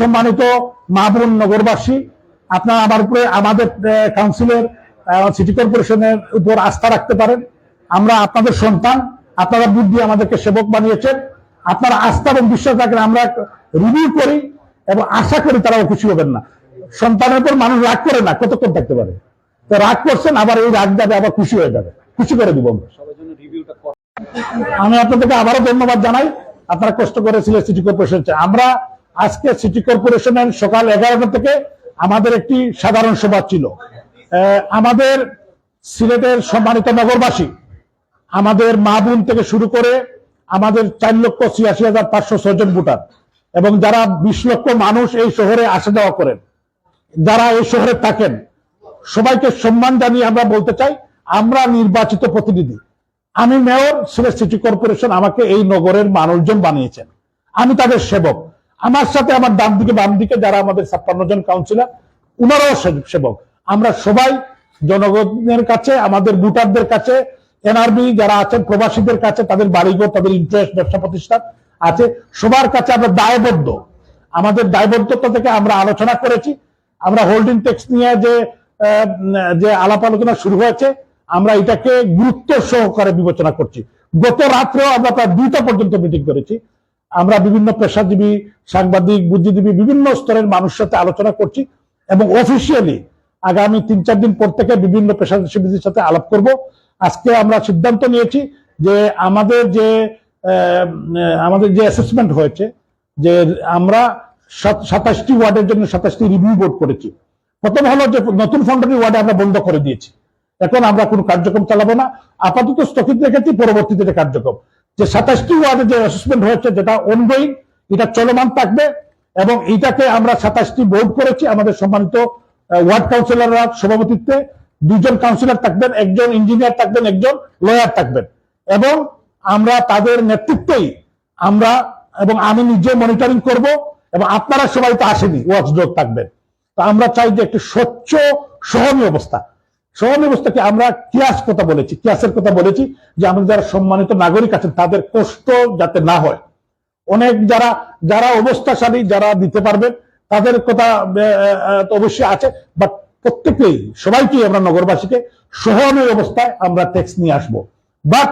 সম্মানিত মাহবুব নগরবাসী আপনারা আমার উপরে আমাদের কাউন্সিলের সিটি কর্পোরেশনের উপর আস্থা রাখতে পারেন। আমরা আপনাদের সন্তান আপনারা বুদ্ধি আমাদেরকে সেবক বানিয়েছেন। আপনারা আস্থা এবং বিশ্বাস রাখেন আমরা রিভিউ করি এবং আশা করি তারাও খুশি হবেন না। সন্তানের উপর মানুষ রাগ করে না কতক্ষণ থাকতে পারে? তো রাগ করছেন আবার এই রাগ যাবে আবার খুশি হয়ে যাবে। খুশি করে দিব আমি আপনাদেরকে আবারও ধন্যবাদ জানাই। আপনারা কষ্ট করেছিলেন সিটি কর্পোরেশন আমরা আজকে সিটি কর্পোরেশনের সকাল এগারোটা থেকে আমাদের একটি সাধারণ সভা ছিল। আমাদের সিলেটের সম্মানিত নগরবাসী, আমাদের মা বোন থেকে শুরু করে আমাদের চার লক্ষ ছিয়াশি হাজার পাঁচশো ছজন ভোটার এবং যারা বিশ লক্ষ মানুষ এই শহরে আসা যাওয়া করেন, যারা এই শহরে থাকেন, সবাইকে সম্মান জানিয়ে আমরা বলতে চাই, আমরা নির্বাচিত প্রতিনিধি। আমি মেয়র, সিলেট সিটি কর্পোরেশন আমাকে এই নগরের মানুষজন বানিয়েছেন। আমি তাদের সেবক। আমার সাথে আমার ডান দিকে, বাম দিকে যারা আমাদের ছাপ্পান্ন জন কাউন্সিলর উনারাও সেবক। আমরা সবাই জনগণের কাছে, আমাদের ভোটারদের কাছে, এনআরবি যারা আছেন, প্রবাসীদের কাছে, তাদের বাড়িঘর, তাদের ইন্টারেস্ট ব্যবসা প্রতিষ্ঠান আছে, সবার কাছে আমরা দায়বদ্ধ। আমাদের দায়বদ্ধতা থেকে আমরা আলোচনা করেছি। আমরা হোল্ডিং ট্যাক্স নিয়ে যে যে আলাপ আলোচনা শুরু হয়েছে, আমরা এটাকে গুরুত্ব সহকারে বিবেচনা করছি। গত রাত্রেও আমরা প্রায় দুইটা পর্যন্ত মিটিং করেছি। আমরা বিভিন্ন পেশাজীবী, সাংবাদিক, বুদ্ধিজীবী, বিভিন্ন স্তরের মানুষের সাথে আলোচনা করছি এবং অফিসিয়ালি আগামী তিন চার দিন পর থেকে বিভিন্ন পেশাজীবীদের সাথে আলাপ করব। আজকে আমরা সিদ্ধান্ত নিয়েছি যে আমাদের যে আমাদের যে অ্যাসেসমেন্ট হয়েছে যে আমরা সাতাশটি ওয়ার্ডের জন্য সাতাশটি রিভিউ বোর্ড করেছি। প্রথম হলো যে নতুন ফাউন্ডারি ওয়ার্ডে আমরা বন্ধ করে দিয়েছি। এখন আমরা কোনো কার্যক্রম চালাবো না। আপাতত স্থগিত রেখেছি, পরবর্তীতে কার্যক্রম। যে সাতাশটি ওয়ার্ডে যে অ্যাসেসমেন্ট হয়েছে, যেটা অনগোয়িং এটা চলমান থাকবে এবং এটাকে আমরা সাতাশটি বোর্ড করেছি, আমাদের সম্মানিত ওয়ার্ড কাউন্সিলররা সভাপতিত্বে। দুজন কাউন্সিলর থাকবেন, একজন ইঞ্জিনিয়ার থাকবেন, একজন লয়ার থাকবেন। এবং আমরা তাদের নেতৃত্বেই আমরা এবং আমি নিজে মনিটরিং করব এবং আপনারা সবাই তো আসেনি ওয়াচডগ থাকবেন। তো আমরা চাই যে একটি স্বচ্ছ, সহনীয় অবস্থা। সহনীয় অবস্থাকে আমরা কিয়াস কথা বলেছি, কিয়াসের কথা বলেছি যে আমাদের যারা সম্মানিত নাগরিক আছেন, তাদের কষ্ট যাতে না হয়। অনেক যারা যারা অবস্থাশালী, যারা দিতে পারবেন তাদের কথা অবশ্যই আছে বাট প্রত্যেকেই সবাইকে আমরা নগরবাসীকে সহনীয় অবস্থায় আমরা ট্যাক্স নিয়ে আসব। বাট